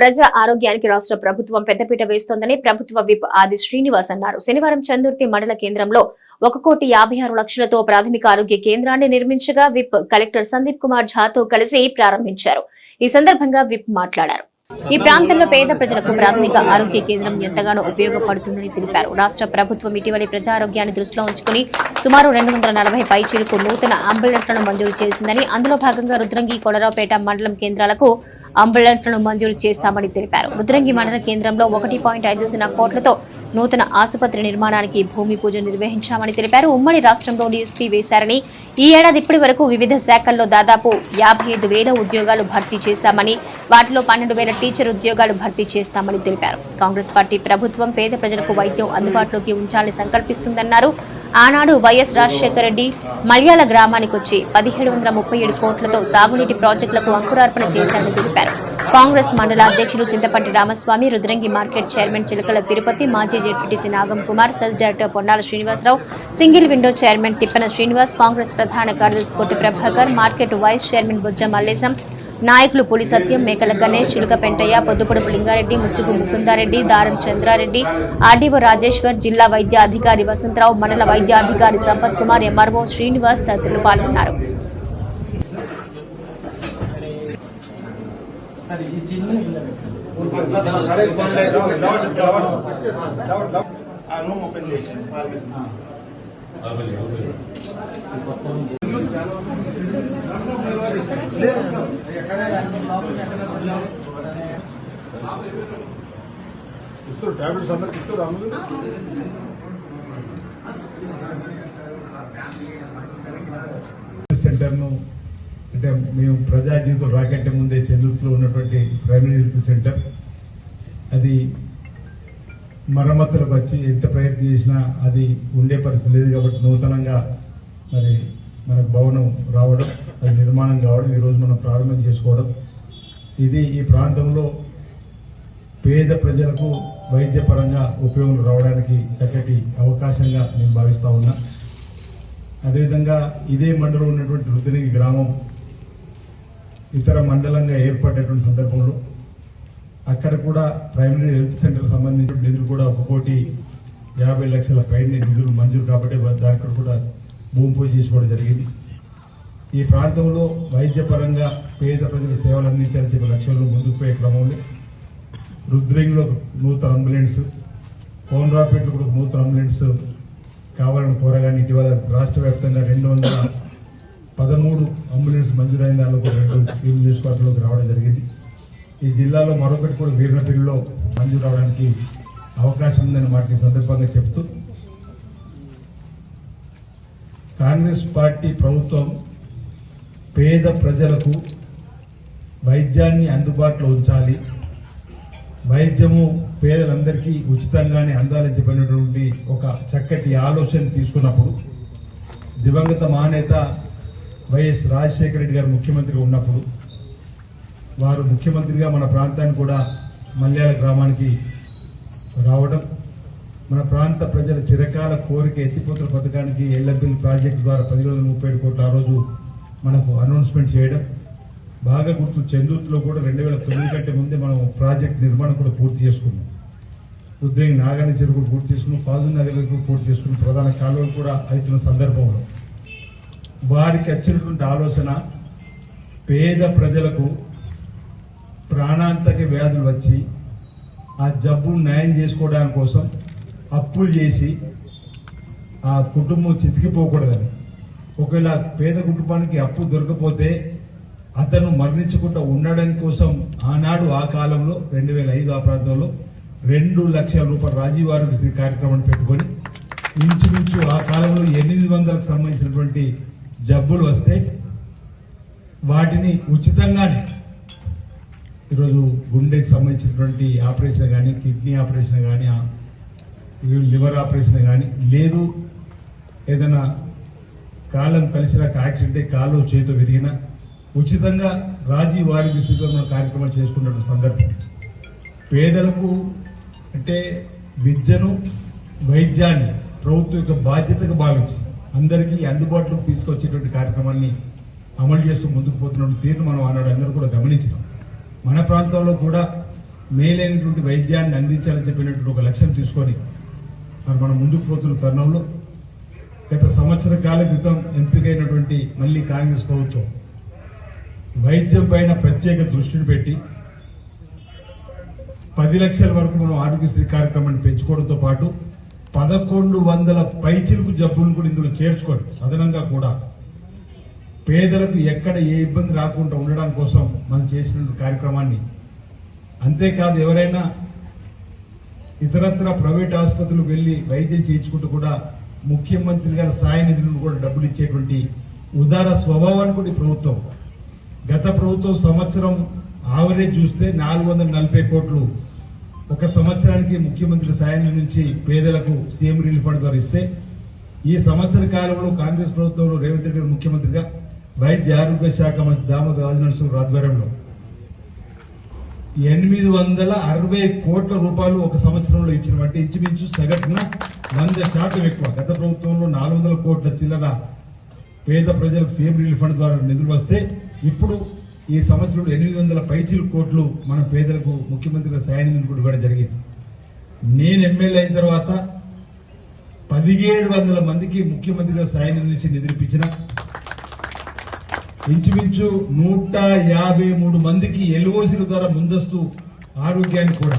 ప్రజల ఆరోగ్యానికి రాష్ట్ర ప్రభుత్వం పెద్దపీట వేస్తోందని ప్రభుత్వ విప్ ఆది శ్రీనివాస్ అన్నారు. శనివారం చందుర్తి మండల కేంద్రంలో ఒక కోటి యాభై ఆరు లక్షలతో ప్రాథమిక ఆరోగ్య కేంద్రాన్ని నిర్మించగా విప్ కలెక్టర్ సందీప్ కుమార్ ఝాతో కలిసి ప్రారంభించారు. ఈ సందర్భంగా విప్ మాట్లాడారు. ఈ ప్రాంతంలో పేద ప్రజలకు ప్రాథమిక ఆరోగ్య కేంద్రం ఎంతగానో ఉపయోగపడుతుందని తెలిపారు. రాష్ట్ర ప్రభుత్వం ఇటీవలి ప్రజారోగ్యాన్ని దృష్టిలో ఉంచుకుని సుమారు రెండు వందల నలభై పైచీలకు నూతన అంబులెన్స్లను మంజూరు చేసిందని అందులో భాగంగా రుద్రంగి కొడరావుపేట మండలం కేంద్రాలకు అంబులెన్స్లను మంజూరు చేస్తామని తెలిపారు. ముద్రంగి మండల కేంద్రంలో ఒకటి పాయింట్ ఐదు సున్నా కోట్లతో నూతన ఆసుపత్రి నిర్మాణానికి భూమి పూజ నిర్వహించామని తెలిపారు. ఉమ్మడి రాష్ట్రంలో డీఎస్పీ వేశారని ఈ ఏడాది ఇప్పటి వరకు వివిధ శాఖల్లో దాదాపు యాభై ఐదు వేల ఉద్యోగాలు భర్తీ చేశామని వాటిలో పన్నెండు వేల టీచర్ ఉద్యోగాలు భర్తీ చేస్తామని తెలిపారు. కాంగ్రెస్ పార్టీ ప్రభుత్వం పేద ప్రజలకు వైద్యం అందుబాటులోకి ఉంచాలని సంకల్పిస్తుందన్నారు. ఆనాడు వైఎస్ రాజశేఖర రెడ్డి మల్యాల గ్రామానికి వచ్చి పదిహేడు వందల ముప్పై ఏడు కోట్లతో సాగునీటి ప్రాజెక్టులకు అంకురార్పణ చేశారని తెలిపారు. కాంగ్రెస్ మండల అధ్యక్షులు చింతపంటి రామస్వామి రుద్రంగి మార్కెట్ చైర్మన్ చిలకల తిరుపతి మాజీ ZPTC Nagam Kumar cess director Ponnala Srinivasarao single window chairman Tippana Srinivas Congress ప్రధాన కార్యదర్శి Kotti Prabhakar market vice chairman Bujja Mallesham నాయకులు పులి సత్యం మేకల గణేష్ చిలుక పెంటయ్య పొద్దుపొడుపు లింగారెడ్డి ముసుగు ముకుందారెడ్డి దారం చంద్రారెడ్డి ఆర్డీఓ రాజేశ్వర్ జిల్లా వైద్య అధికారి వసంతరావు మండల వైద్య అధికారి సంపత్ కుమార్ ఎంఆర్ఓ శ్రీనివాస్ తదితరులు పాల్గొన్నారు ఆ రూమ్ ఓపెన్ చేసాను ఇస్తారు టాబ్లెట్స్ అందరికి ఇస్తారు అమ్ములు సెంటర్ను అంటే మేము ప్రజా జీవితం రాకెట్ ముందే చంద్రులో ఉన్నటువంటి ప్రైమరీ హెల్త్ సెంటర్. అది మరమ్మతులకు వచ్చి ఎంత ప్రయత్నం చేసినా అది ఉండే పరిస్థితి లేదు కాబట్టి నూతనంగా మరి మనకు భవనం రావడం అది నిర్మాణం కావడం ఈరోజు మనం ప్రారంభం చేసుకోవడం. ఇది ఈ ప్రాంతంలో పేద ప్రజలకు వైద్యపరంగా ఉపయోగం రావడానికి చక్కటి అవకాశంగా నేను భావిస్తా ఉన్నా. అదేవిధంగా ఇదే మండలం ఉన్నటువంటి రుద్రగిరి గ్రామం ఇతర మండలంగా ఏర్పడేటువంటి సందర్భంలో అక్కడ కూడా ప్రైమరీ హెల్త్ సెంటర్ సంబంధించిన నిధులు కూడా ఒక కోటి యాభై లక్షల పైన నిధులు మంజూరు కాబట్టి దానికి కూడా భూమి పూజ చేసుకోవడం జరిగింది. ఈ ప్రాంతంలో వైద్యపరంగా పేద ప్రజల సేవలు అందించాలని చెప్పి లక్ష్యంలో ముందుకు పోయే క్రమంలో రుద్రింగ్లో నూతన అంబులెన్స్ కోనరాపేటలో కూడా నూతన అంబులెన్స్ కావాలని కోరగానే ఇటీవల రాష్ట్ర వ్యాప్తంగా రెండు వందల పదమూడు అంబులెన్స్ మంజూరైన దానిలో రెండు ఈ నియోజకవర్గంలోకి రావడం జరిగింది. ఈ జిల్లాలో మరొకటి కూడా వీరనపల్లిలో మంజూరు రావడానికి అవకాశం ఉందని మాట సందర్భంగా చెప్తూ కాంగ్రెస్ పార్టీ ప్రభుత్వం పేద ప్రజలకు వైద్యాన్ని అందుబాటులో ఉంచాలి. వైద్యము పేదలందరికీ ఉచితంగానే అందాలని చెప్పినటువంటి ఒక చక్కటి ఆలోచన తీసుకున్నప్పుడు దివంగత మహానేత వైఎస్ రాజశేఖర రెడ్డి గారు ముఖ్యమంత్రిగా ఉన్నప్పుడు వారు ముఖ్యమంత్రిగా మన ప్రాంతాన్ని కూడా మల్యాల గ్రామానికి రావడం మన ప్రాంత ప్రజల చిరకాల కోరిక ఎత్తిపోతల పథకానికి ఎల్లబిల్ ప్రాజెక్టు ద్వారా పది రోజుల ముప్పై ఏడు కోట్ల ఆ రోజు మనకు అనౌన్స్మెంట్ చేయడం బాగా గుర్తు చెందూరులో కూడా రెండు వేల తొమ్మిది కంటే ముందే మనం ప్రాజెక్ట్ నిర్మాణం కూడా పూర్తి చేసుకున్నాం. ఉద్యోగి నాగాని చెరువు కూడా పూర్తి చేసుకున్నాం. ఫాజుల్ నగర్ కూడా పూర్తి చేసుకున్నాం. ప్రధాన కాలువలు కూడా అవుతున్న సందర్భంలో. వారికి వచ్చినటువంటి ఆలోచన పేద ప్రజలకు ప్రాణాంతక వ్యాధులు వచ్చి ఆ జబ్బును నయం చేసుకోవడానికి కోసం అప్పులు చేసి ఆ కుటుంబం చితికిపోకూడదని. ఒకవేళ పేద కుటుంబానికి అప్పు దొరకపోతే అతను మరణించకుండా ఉండడం కోసం ఆనాడు ఆ కాలంలో రెండు వేల ఐదు ఆ ప్రాంతంలో రెండు లక్షల రూపాయల రాజీవ్ ఆరోగ్యశ్రీ కార్యక్రమాన్ని పెట్టుకొని ఇంచుమించు ఆ కాలంలో ఎనిమిది వందలకు సంబంధించినటువంటి జబ్బులు వస్తే వాటిని ఉచితంగానే ఈరోజు గుండెకి సంబంధించినటువంటి ఆపరేషన్ కానీ కిడ్నీ ఆపరేషన్ కానీ లివర్ ఆపరేషన్ కానీ లేదు ఏదైనా కాలం కలిసినాక యాక్సిడెంట్ కాలు చేతో విరిగినా ఉచితంగా రాజీ వారి శిబిరం కార్యక్రమాలు చేసుకున్న సందర్భం. పేదలకు అంటే విద్యను వైద్యాన్ని ప్రభుత్వం యొక్క బాధ్యతగా భావించి అందరికీ అందుబాటులోకి తీసుకొచ్చేటువంటి కార్యక్రమాన్ని అమలు చేస్తూ ముందుకు పోతున్న తీరును మనం ఆనాడు అందరూ కూడా గమనించినాం. మన ప్రాంతంలో కూడా మేలైనటువంటి వైద్యాన్ని అందించాలని చెప్పినటువంటి ఒక లక్ష్యం తీసుకొని మరి మనం ముందుకు పోతున్న తరుణంలో గత సంవత్సర కాల క్రితం ఎంపికైనటువంటి మళ్ళీ కాంగ్రెస్ ప్రభుత్వం వైద్యం పైన ప్రత్యేక దృష్టిని పెట్టి పది లక్షల వరకు మనం ఆరోగ్యశ్రీ కార్యక్రమాన్ని పెంచుకోవడంతో పాటు పదకొండు వందల పైచిలుకు జబ్బులను కూడా ఇందులో చేర్చుకోండి అదనంగా కూడా పేదలకు ఎక్కడ ఏ ఇబ్బంది రాకుండా ఉండడం కోసం మనం చేసిన కార్యక్రమాన్ని. అంతేకాదు ఎవరైనా ఇతరత్ర ప్రైవేట్ ఆసుపత్రులకు వెళ్ళి వైద్యం చేయించుకుంటూ కూడా ముఖ్యమంత్రి గారి సాయ నిధులను కూడా డబ్బులు ఇచ్చేటువంటి ఉదార స్వభావాన్ని కూడా ప్రభుత్వం గత ప్రభుత్వం సంవత్సరం ఆవరేజ్ చూస్తే నాలుగు వందల నలభై కోట్లు. ఒక సంవత్సరానికి ముఖ్యమంత్రి సాయం నుంచి పేదలకు సీఎం రిలీఫ్ ఫండ్ ద్వారా ఇస్తే ఈ సంవత్సర కాలంలో కాంగ్రెస్ ప్రభుత్వంలో రేవంత్ రెడ్డి గారు ముఖ్యమంత్రిగా వైద్య ఆరోగ్య శాఖ మంత్రి దామోదర్ రాజనరసింహ ఆధ్వర్యంలో. ఎనిమిది వందల అరవై కోట్ల రూపాయలు ఒక సంవత్సరంలో ఇచ్చినటువంటి ఇంచుమించు సగటున వంద శాతం ఎక్కువ. గత ప్రభుత్వంలో నాలుగు వందల కోట్ల చిల్లర పేద ప్రజలకు సీఎం రిలీఫ్ ఫండ్ ద్వారా నిధులు వస్తే ఇప్పుడు ఈ సంవత్సరంలో ఎనిమిది వందల పైచిలు కోట్లు మన పేదలకు ముఖ్యమంత్రిగా సాయ కూడా జరిగింది. నేను ఎమ్మెల్యే అయిన తర్వాత పదిహేడు వందల మందికి ముఖ్యమంత్రిగా సాయ నుంచి ఇచ్చి ఇంచుమించు నూట యాభై మూడు మందికి ఎల్ఓసీల ద్వారా ముందస్తు ఆరోగ్యాన్ని కూడా